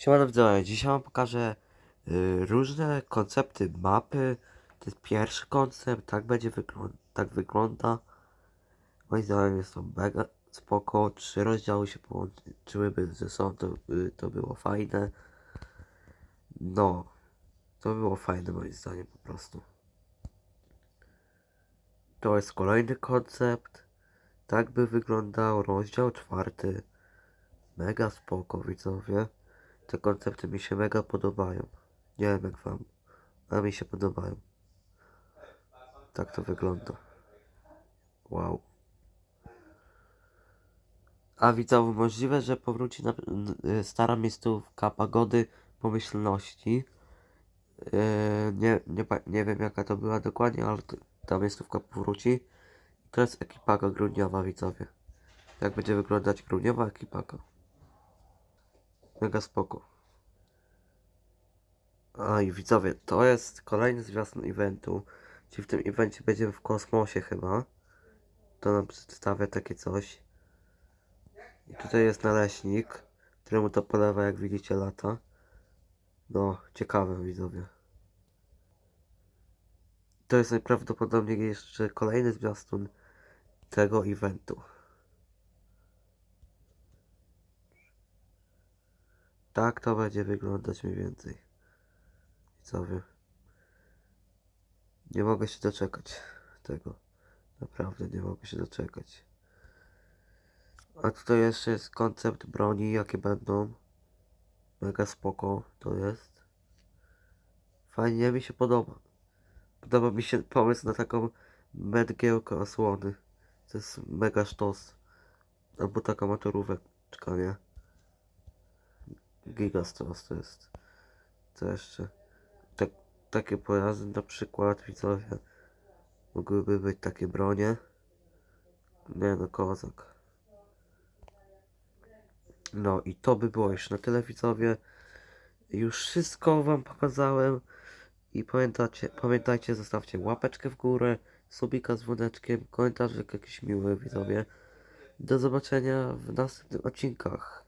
Siemano widzowie, dzisiaj wam pokażę y, różne koncepty mapy. To jest pierwszy koncept, tak będzie wygląda, tak wygląda. Moim zdaniem jest to mega spoko. Trzy rozdziały się połączyłyby ze sobą, to, y, to było fajne. No, to było fajne moim zdaniem po prostu. To jest kolejny koncept. Tak by wyglądał rozdział czwarty. Mega spoko widzowie. Te koncepty mi się mega podobają. Nie wiem jak wam, a mi się podobają. Tak to wygląda. Wow. A widzowie, możliwe, że powróci na, y, stara miejscówka pagody pomyślności. Yy, nie, nie, nie wiem jaka to była dokładnie, ale ta miejscówka powróci. To jest ekipaga grudniowa, widzowie. Jak będzie wyglądać grudniowa ekipaga. Mega spoko. A i widzowie, to jest kolejny zwiastun eventu. Czyli w tym evencie będziemy w kosmosie chyba. To nam przedstawia takie coś. I tutaj jest naleśnik, któremu to polewa jak widzicie lata. No, ciekawe widzowie. To jest najprawdopodobniej jeszcze kolejny zwiastun tego eventu. Tak to będzie wyglądać mniej więcej. Widzowie. Nie mogę się doczekać tego. Naprawdę nie mogę się doczekać. A tutaj jeszcze jest koncept broni, jakie będą. Mega spoko to jest. Fajnie mi się podoba. Podoba mi się pomysł na taką medgiełkę osłony. To jest mega sztos. Albo taka motoróweczka, nie? Gigastos to jest. Co jeszcze? Tak, takie pojazdy na przykład, widzowie. Mogłyby być takie bronie. Nie no, kozak. No i to by było już na tyle, widzowie. Już wszystko wam pokazałem. I pamiętacie, pamiętajcie, zostawcie łapeczkę w górę, subika z dzwoneczkiem, komentarzyk jakiś miły, widzowie. Do zobaczenia w następnych odcinkach.